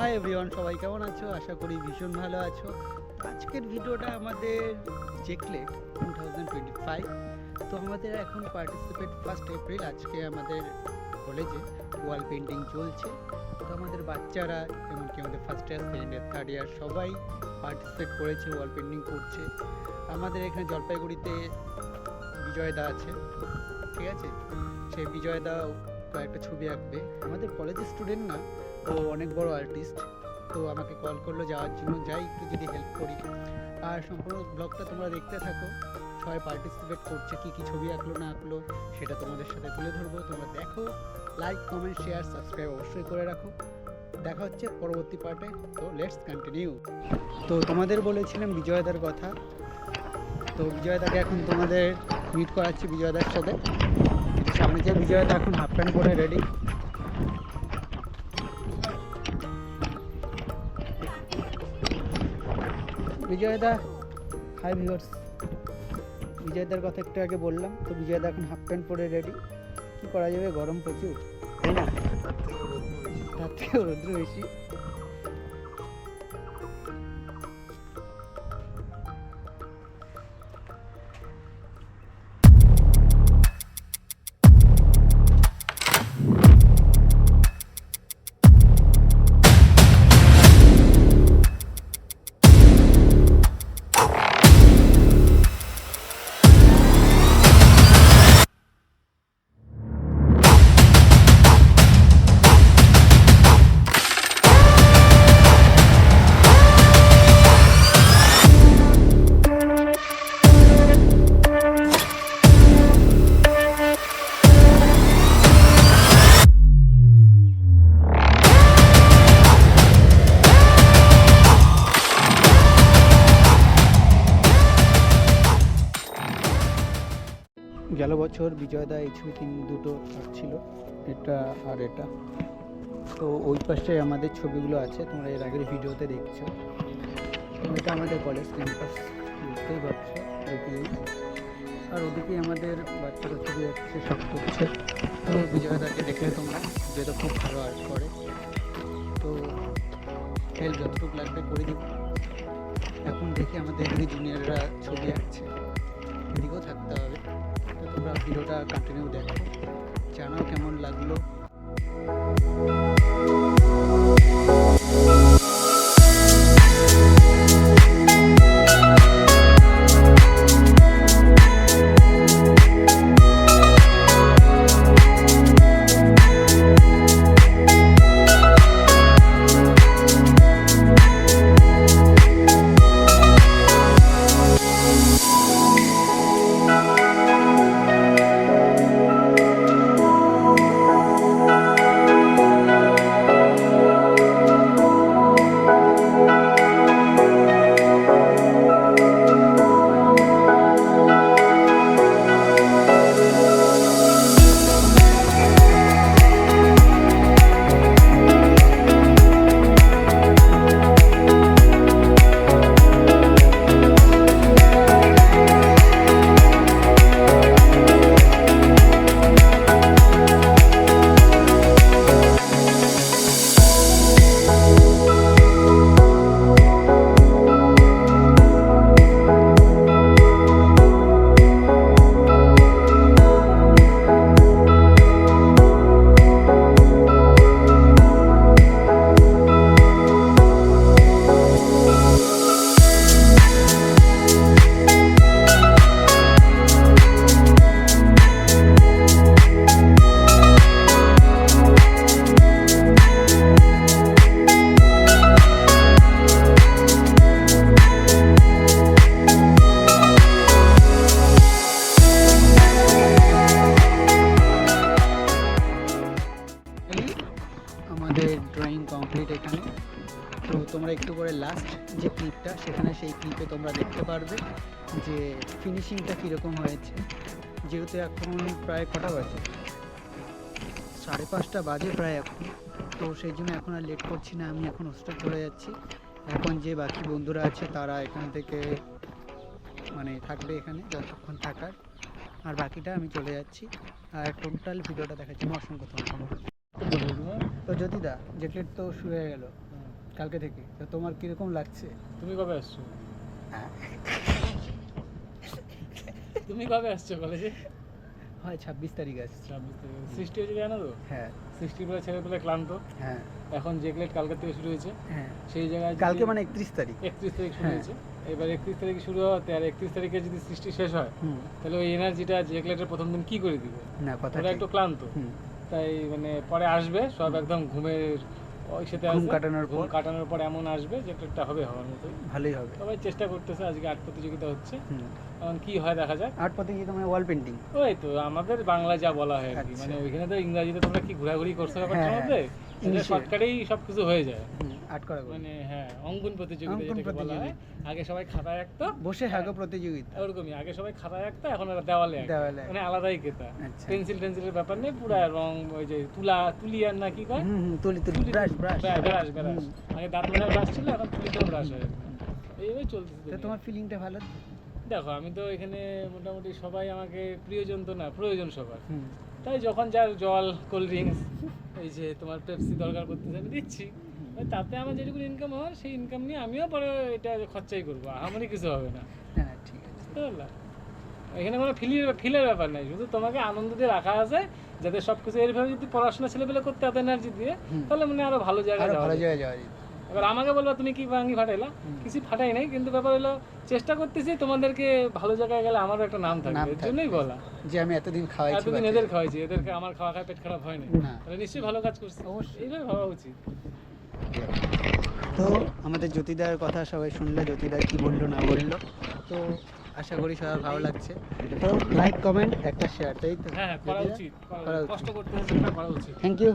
Hi everyone সবাই কেমন আছো? আশা করি ভীষণ ভালো আছো। আজকের ভিডিওটা আমাদের জেকলেট টু থাউজেন্ড টোয়েন্টি ফাইভ তো আমাদের এখন পার্টিসিপেট ফার্স্ট এপ্রিল আজকে আমাদের কলেজে ওয়াল পেন্টিং চলছে। তো আমাদের বাচ্চারা, এমনকি আমাদের first year second year third year সবাই পার্টিসিপেট করেছে ওয়াল পেন্টিং করছে। আমাদের এখানে জলপাইগুড়িতে বিজয়দা আছে, ঠিক আছে? সেই বিজয়দা কয়েকটা ছবি আঁকবে। আমাদের কলেজের স্টুডেন্ট না, ও অনেক বড় আর্টিস্ট তো আমাকে কল করল যাওয়ার জন্য, যাই একটু যদি হেল্প করি। আর সম্পূর্ণ ব্লগটা তোমরা দেখতে থাকো, সবাই পার্টিসিপেট করছে, কি কি ছবি আঁকলো, না আঁকলো, সেটা তোমাদের সাথে তুলে ধরবো। তোমরা দেখো লাইক কমেন্ট শেয়ার সাবস্ক্রাইব অবশ্যই করে রাখো। দেখা হচ্ছে পরবর্তী পার্টে তো লেটস কন্টিনিউ তো তোমাদের বলেছিলাম বিজয়দার কথা, তো বিজয়দাকে এখন তোমাদের মিট করাচ্ছি বিজয়দার সাথে। সামনে যে বিজয়দা এখন হাফ প্যান্ট পরে রেডি বিজয়দা হাই ভিউয়ার্স বিজয়দার কথা একটু আগে বললাম তো বিজয়দা এখন হাফ প্যান্ট পরে রেডি কি করা যাবে? গরম প্রচুর। তাই না? তার থেকেও রৌদ্র বেশি। গেল বছর বিজয়দা এই ছবি তিন দুটো ছিল, এটা আর এটা। তো ওই পাশে আমাদের ছবিগুলো আছে, তোমরা এর আগের ভিডিওতে দেখছ। এটা আমাদের কলেজ ক্যাম্পাস বুঝতেই পারছ আর ওদিকেই আমাদের বাচ্চারা ছবি যাচ্ছে সব করছে তো বিজয়দাকে দেখলে তোমরা বিজয়দা খুব ভালো আর্ট করে। তো হেল্প যতটুকু লাগবে করে দিব এখন দেখি আমাদের জুনিয়ররা ছবি আঁকছে। এদিকেও থাকতে হবে। তো তোমরা ভিডিওটা কন্টিনিউ দেখো। জানাও কেমন লাগল। আমাদের ড্রয়িং কমপ্লিট এখানে। তো তোমরা একটু পরে লাস্ট যে ক্লিপটা সেখানে সেই ক্লিপে তোমরা দেখতে পারবে যে ফিনিশিংটা কীরকম হয়েছে। যেহেতু এখন প্রায় কটা বাজে? সাড়ে পাঁচটা বাজে প্রায় এখন। তো সেই জন্য এখন আর লেট করছি না, আমি এখন হোস্টেল চলে যাচ্ছি। এখন যে বাকি বন্ধুরা আছে, তারা এখান থেকে মানে থাকবে এখানে, যতক্ষণ থাকার। আর বাকিটা আমি চলে যাচ্ছি। আর টোটাল ভিডিওটা দেখাচ্ছি। অসংখ্য ধন্যবাদ তো জ্যোতিদা জেকেট তো শুয়ে গেল। কালকে থেকে। তো তোমার কীরকম লাগছে? তুমি কবে আসছো? হ্যাঁ। তুমি কবে আসছো কলেজে হয় ছাব্বিশ তারিখ আসছে। ছাব্বিশ তারিখে। সৃষ্টি হয়েছে জানো তো? হ্যাঁ। সৃষ্টি বলে ছেলে পেলে ক্লান্ত। হ্যাঁ। এখন জেকলেট কালকে থেকে শুরু হয়েছে। হ্যাঁ। সেই জায়গায় কালকে মানে একত্রিশ তারিখ। একত্রিশ তারিখ শুরু হ্যাঁ। হয়েছে। এবার একত্রিশ তারিখ শুরু হওয়াতে আর একত্রিশ তারিখে যদি সৃষ্টি শেষ হয় তাহলে ওই এনার্জিটা জেকলেটের প্রথম দিন কি করে দিবে? না কথা একটু ক্লান্ত। তাই মানে পরে আসবে সব একদম ঘুমের ওই সাথে ঘুম কাটানোর ঘুম পর। কাটানোর পর এমন আসবে যে একটা হবে হওয়ার মতো ভালোই হবে। সবাই চেষ্টা করতেছে আজকে আর্ট প্রতিযোগিতা হচ্ছে। এখন কি হয় দেখা যাক। আর্ট প্রতিযোগিতা মানে ওয়াল পেন্টিং ওই তো আমাদের বাংলায় যা বলা হয় আচ্ছা। মানে ওইখানে তো ইংরাজিতে তোমরা কি ঘোরাঘুরি করছ ব্যাপারটার হ্যাঁ, মধ্যে। শর্টকাটেই সব কিছু হয়ে যায়। আর্ট করা গল্প। মানে হ্যাঁ অঙ্কন প্রতিযোগিতা যেটাকে বলা হয়। আগে সবাই খাতায় আঁকতো বসে হাগো প্রতিযোগিতা। ওরকমই আগে সবাই খাতায় আঁকতো এখন ওরা দেওয়ালে দেওয়ালে মানে আলাদাই কেতা আচ্ছা। পেন্সিল টেন্সিলের ব্যাপার নেই পুরা রং ওই যে তুলা তুলিয়ার না কি কয়? তুলি তুলি ব্রাশ ব্রাশ। ব্রাশ ব্রাশ আগে দাঁত মোজার ব্রাশ ছিল এখন তুলিতেও ব্রাশ হয়ে। এইভাবে চলছে তোমার ফিলিংটা ভালো? দেখো আমি তো এখানে মোটামুটি সবাই আমাকে প্রিয়জন তো না প্রয়োজন সবার। তাই যখন যার জল কোল্ড ড্রিঙ্কস এই যে তোমার পেপসি দরকার করতেছে আমি দিচ্ছি। তাতে আমার যেটুকু ইনকাম হয় সেই ইনকাম নিয়ে আমিও পরে এটা খরচাই করব। আমারই কিছু হবে না। হ্যাঁ ঠিক আছে। বুঝতে এখানে কোনো ফিলের ফিলের ব্যাপার নাই। শুধু তোমাকে আনন্দ দিয়ে রাখা আছে যাতে সব কিছু এইভাবে যদি পড়াশোনা ছেলেপেলে করতে এত এনার্জি দিয়ে তাহলে মানে আরও ভালো জায়গায় আরও ভালো। জায়গায় যাওয়া যেত এবার আমাকে বলবা তুমি কি ভাঙি ফাটাইলা? কিছু ফাটাই নাই কিন্তু ব্যাপার হলো চেষ্টা করতেছি তোমাদেরকে ভালো জায়গায় গেলে আমারও একটা নাম থাকবে। এর জন্যই বলা। যে আমি এতদিন খাওয়াইছি এতদিন। এদের খাওয়াইছি এদেরকে আমার খাওয়া খায় পেট খারাপ হয় না। তাহলে নিশ্চয়ই ভালো কাজ করছি। অবশ্যই। এইভাবে ভাবা উচিত। তো আমাদের জ্যোতিদার কথা সবাই শুনলে জ্যোতিদার কী বলল না বলল। তো আশা করি সবার ভালো লাগছে। তো লাইক কমেন্ট একটা শেয়ার তাই তো? হ্যাঁ করা উচিত থ্যাংক ইউ